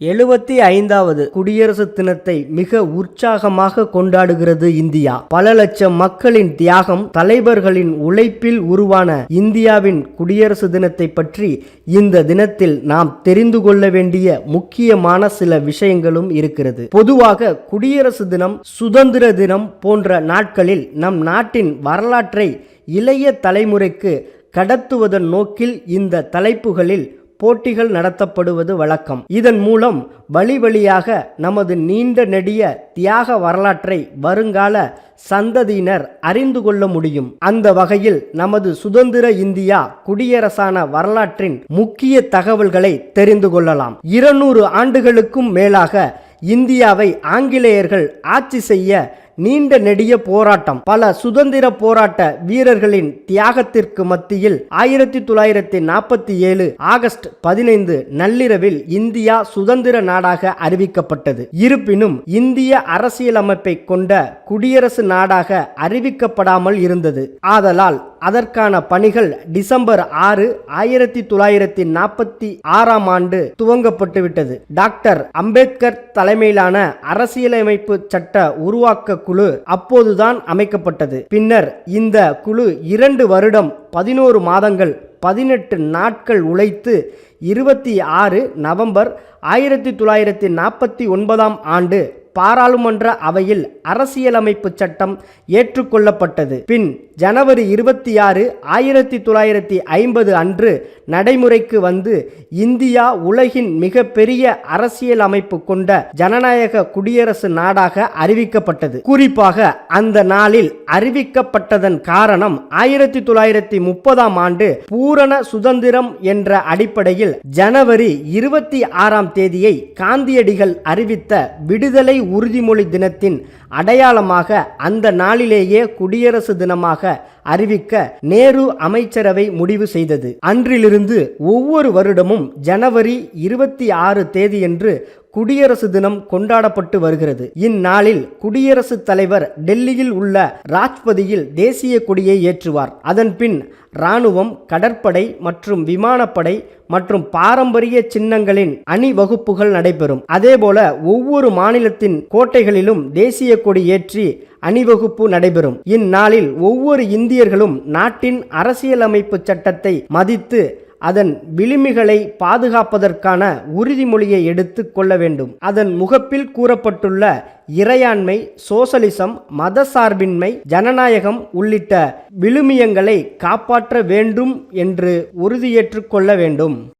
எழுபத்தி ஐந்தாவது குடியரசு தினத்தை மிக உற்சாகமாக கொண்டாடுகிறது இந்தியா. பல லட்சம் மக்களின் தியாகம் தலைவர்களின் உழைப்பில் உருவான இந்தியாவின் குடியரசு தினத்தை பற்றி இந்த தினத்தில் நாம் தெரிந்து கொள்ள வேண்டிய முக்கியமான சில விஷயங்களும் இருக்கிறது. பொதுவாக குடியரசு தினம் சுதந்திர தினம் போன்ற நாட்களில் நம் நாட்டின் வரலாற்றை இளைய தலைமுறைக்கு கடத்துவதன் நோக்கில் இந்த தலைப்புகளில் போட்டிகள் நடத்தப்படுவது வழக்கம். இதன் மூலம் வழி வழியாக நமது நீண்ட நெடிய தியாக வரலாற்றை வருங்கால சந்ததியினர் அறிந்து கொள்ள முடியும். அந்த வகையில் நமது சுதந்திர இந்தியா குடியரசான வரலாற்றின் முக்கிய தகவல்களை தெரிந்து கொள்ளலாம். இருநூறு ஆண்டுகளுக்கும் மேலாக இந்தியாவை ஆங்கிலேயர்கள் ஆட்சி செய்ய நீண்ட நெடிய போராட்டம். பல சுதந்திர போராட்ட வீரர்களின் தியாகத்திற்கு மத்தியில் ஆயிரத்தி தொள்ளாயிரத்தி நாற்பத்தி ஏழு ஆகஸ்ட் பதினைந்து நள்ளிரவில் இந்தியா சுதந்திர நாடாக அறிவிக்கப்பட்டது. இருப்பினும் இந்திய அரசியலமைப்பை கொண்ட குடியரசு நாடாக அறிவிக்கப்படாமல் இருந்தது. ஆதலால் அதற்கான பணிகள் டிசம்பர் ஆறு ஆயிரத்தி தொள்ளாயிரத்தி நாற்பத்தி ஆறாம் ஆண்டு துவங்கப்பட்டுவிட்டது. டாக்டர் அம்பேத்கர் தலைமையிலான அரசியலமைப்பு சட்ட உருவாக்க குழு அப்போதுதான் அமைக்கப்பட்டது. பின்னர் இந்த குழு இரண்டு வருடம் பதினோரு மாதங்கள் பதினெட்டு நாட்கள் உழைத்து இருபத்தி ஆறு நவம்பர் ஆயிரத்தி தொள்ளாயிரத்தி நாற்பத்தி ஒன்பதாம் ஆண்டு பாராளுமன்ற அவையில் அரசியலமைப்பு சட்டம் ஏற்றுக்கொள்ளப்பட்டது. பின் ஜனவரி இருபத்தி ஆறு ஆயிரத்தி தொள்ளாயிரத்தி ஐம்பது அன்று நடைமுறைக்கு வந்து இந்தியா உலகின் மிகப்பெரிய அரசியல் அமைப்பு கொண்ட ஜனநாயக குடியரசு நாடாக அறிவிக்கப்பட்டது. குறிப்பாக அந்த நாளில் அறிவிக்கப்பட்டதன் காரணம் ஆயிரத்தி தொள்ளாயிரத்தி முப்பதாம் ஆண்டு பூரண சுதந்திரம் என்ற அடிப்படையில் ஜனவரி இருபத்தி ஆறாம் தேதியை காந்தியடிகள் அறிவித்த விடுதலை உறுதிமொழி தினத்தின் அடையாளமாக அந்த நாளிலேயே குடியரசு தினமாக அறிவிக்க நேரு அமைச்சரவை முடிவு செய்தது. அன்றிலிருந்து ஒவ்வொரு வருடமும் ஜனவரி இருபத்தி ஆறு தேதியன்று குடியரசு தினம் கொண்டாடப்பட்டு வருகிறது. இந்நாளில் குடியரசுத் தலைவர் டெல்லியில் உள்ள ராஜ்பதியில் தேசிய கொடியை ஏற்றுவார். அதன் பின் இராணுவம் கடற்படை மற்றும் விமானப்படை மற்றும் பாரம்பரிய சின்னங்களின் அணிவகுப்புகள் நடைபெறும். அதேபோல ஒவ்வொரு மாநிலத்தின் கோட்டைகளிலும் தேசிய கொடி ஏற்றி அணிவகுப்பு நடைபெறும். இந்நாளில் ஒவ்வொரு இந்தியர்களும் நாட்டின் அரசியலமைப்பு சட்டத்தை மதித்து அதன் விளிமிகளை பாதுகாப்பதற்கான உறுதிமொழியை எடுத்து கொள்ள வேண்டும். அதன் முகப்பில் கூறப்பட்டுள்ள இறையாண்மை சோசலிசம் மத சார்பின்மை ஜனநாயகம் உள்ளிட்ட விழுமியங்களை காப்பாற்ற வேண்டும் என்று உறுதியேற்றுக் கொள்ள வேண்டும்.